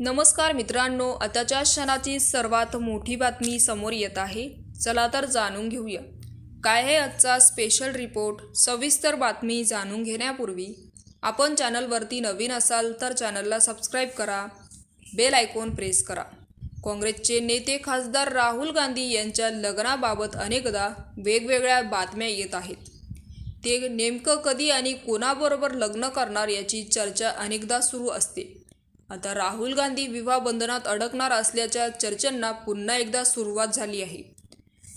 नमस्कार मित्रांनो आताच्या क्षणाची सर्वात मोठी बातमी समोर येत आहे. चला तर जाणून घेऊया. काय आहे आजचा स्पेशल रिपोर्ट सविस्तर बातमी जाणून घेण्यापूर्वी आपण चॅनलवरती नवीन असाल तर चॅनलला सबस्क्राईब करा. बेल आयकॉन प्रेस करा. काँग्रेसचे नेते खासदार राहुल गांधी यांच्या लग्नाबाबत अनेकदा वेगवेगळ्या बातम्या येत आहेत. ते नेमकं कधी आणि कोणाबरोबर लग्न करणार याची चर्चा अनेकदा सुरू असते. आता राहुल गांधी विवाह बंधनात अडकणार असल्याच्या चर्चांना पुन्हा एकदा सुरुवात झाली आहे.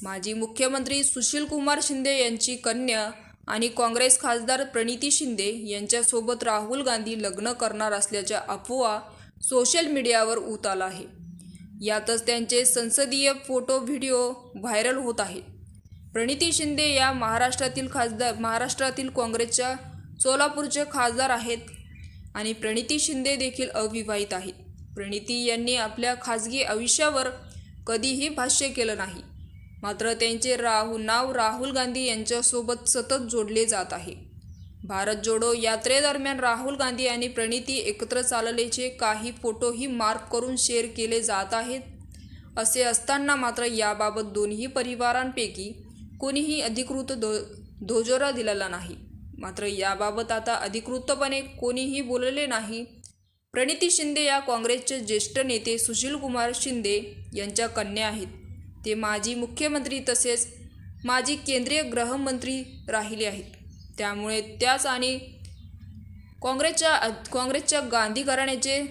माजी मुख्यमंत्री सुशीलकुमार शिंदे यांची कन्या आणि काँग्रेस खासदार प्रणिती शिंदे यांच्यासोबत राहुल गांधी लग्न करणार असल्याच्या अफवा सोशल मीडियावर उत आला आहे. यातच त्यांचे संसदीय फोटो व्हिडिओ व्हायरल होत आहेत. प्रणिती शिंदे या महाराष्ट्रातील खासदार महाराष्ट्रातील काँग्रेसच्या सोलापूरचे खासदार आहेत. आणि प्रणिती शिंदे देखील अविवाहित आहेत. प्रणिती यांनी आपल्या खाजगी आयुष्यावर कधीही भाष्य केलं नाही. मात्र त्यांचे राहू नाव राहुल गांधी यांच्यासोबत सतत जोडले जात आहे. भारत जोडो यात्रेदरम्यान राहुल गांधी आणि प्रणिती एकत्र चालल्याचे काही फोटोही मार्क करून शेअर केले जात आहेत. असे असताना मात्र याबाबत दोन्ही परिवारांपैकी कोणीही अधिकृत दो धोजोरा दिलेला नाही. मात्र याबाबत आता अधिकृतपणे कोणीही बोलले नाही. प्रणिती शिंदे या काँग्रेसचे ज्येष्ठ नेते सुशीलकुमार शिंदे यांच्या कन्या आहेत. ते माजी मुख्यमंत्री तसेच माजी केंद्रीय गृहमंत्री राहिले आहेत. त्यामुळे त्याच आणि काँग्रेसच्या काँग्रेसच्या गांधी घराण्याचे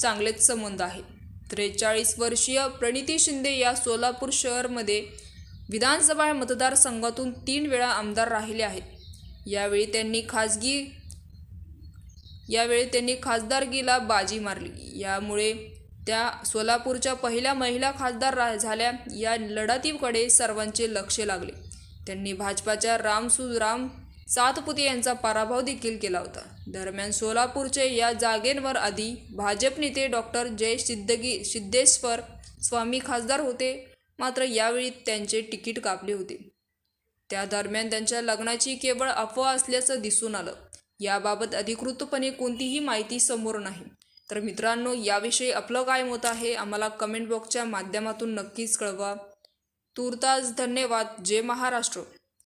चांगलेच संबंध आहेत त्रेचाळीस वर्षीय प्रणिती शिंदे या सोलापूर शहरमध्ये विधानसभा मतदारसंघातून तीन वेळा आमदार राहिले आहेत. यावेळी त्यांनी खाजगी यावेळी त्यांनी खासदारकीला बाजी मारली. यामुळे त्या सोलापूरच्या पहिल्या महिला खासदार रा झाल्या. या लढतीकडे सर्वांचे लक्ष लागले. त्यांनी भाजपाच्या राम राम सातपुते यांचा पराभव देखील केला होता. दरम्यान सोलापूरचे या जागेंवर आधी भाजप नेते डॉक्टर जय सिद्धगी सिद्धेश्वर स्वामी खासदार होते. मात्र यावेळी त्यांचे तिकीट कापले होते. त्या दरम्यान त्यांच्या लग्नाची केवळ अफवा असल्याचं दिसून आलं. याबाबत अधिकृतपणे कोणतीही माहिती समोर नाही. तर मित्रांनो याविषयी आपलं काय मत आहे आम्हाला कमेंट बॉक्सच्या माध्यमातून नक्कीच कळवा. तुर्तास धन्यवाद. जय महाराष्ट्र.